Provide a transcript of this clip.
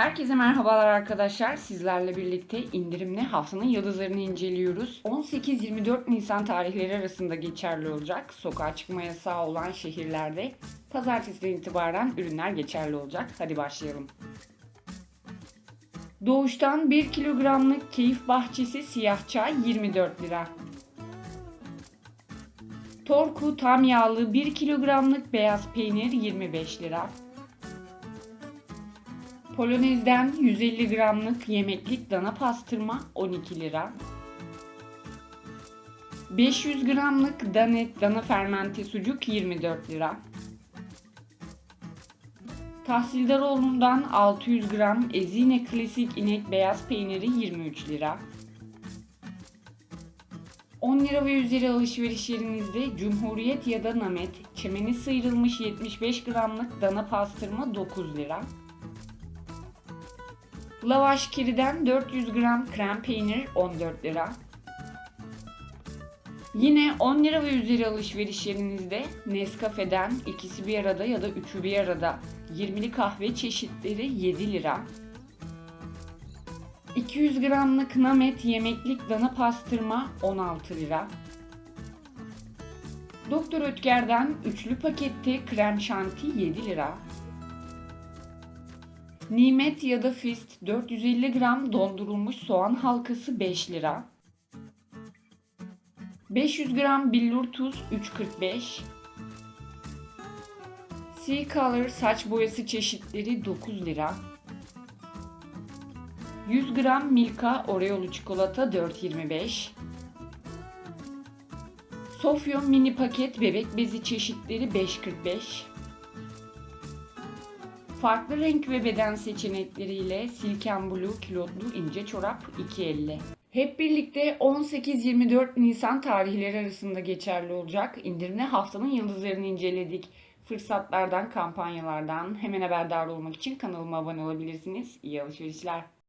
Herkese merhabalar arkadaşlar. Sizlerle birlikte indirimli haftanın yıldızlarını inceliyoruz. 18-24 Nisan tarihleri arasında geçerli olacak. Sokağa çıkma yasağı olan şehirlerde pazartesiden itibaren ürünler geçerli olacak. Hadi başlayalım. Doğuştan 1 kilogramlık keyif bahçesi siyah çay 24 lira. Torku tam yağlı 1 kilogramlık beyaz peynir 25 lira. Polonez'den 150 gramlık yemeklik dana pastırma 12 lira. 500 gramlık danet dana fermente sucuk 24 lira. Tahsildaroğlu'ndan 600 gram Ezine Klasik inek beyaz peyniri 23 lira. 10 lira ve üzeri alışveriş yerinizde Cumhuriyet ya da Namet çemeni sıyrılmış 75 gramlık dana pastırma 9 lira. Lavaş kiriden 400 gram krem peynir 14 lira. Yine 10 lira ve üzeri alışveriş yerinizde Nescafe'den ikisi bir arada ya da üçü bir arada 20'li kahve çeşitleri 7 lira. 200 gramlık Namet yemeklik dana pastırma 16 lira. Doktor Ötker'den üçlü pakette krem şanti 7 lira. Nimet ya da Fist 450 gram dondurulmuş soğan halkası 5 lira. 500 gram billur tuz 3.45. Sea Color saç boyası çeşitleri 9 lira. 100 gram Milka Oreo'lu çikolata 4.25. Sofya mini paket bebek bezi çeşitleri 5.45. Farklı renk ve beden seçenekleriyle Silken Blue kilotlu ince çorap 2.50. Hep birlikte 18-24 Nisan tarihleri arasında geçerli olacak indirimli haftanın yıldızlarını inceledik. Fırsatlardan, kampanyalardan hemen haberdar olmak için kanalıma abone olabilirsiniz. İyi alışverişler.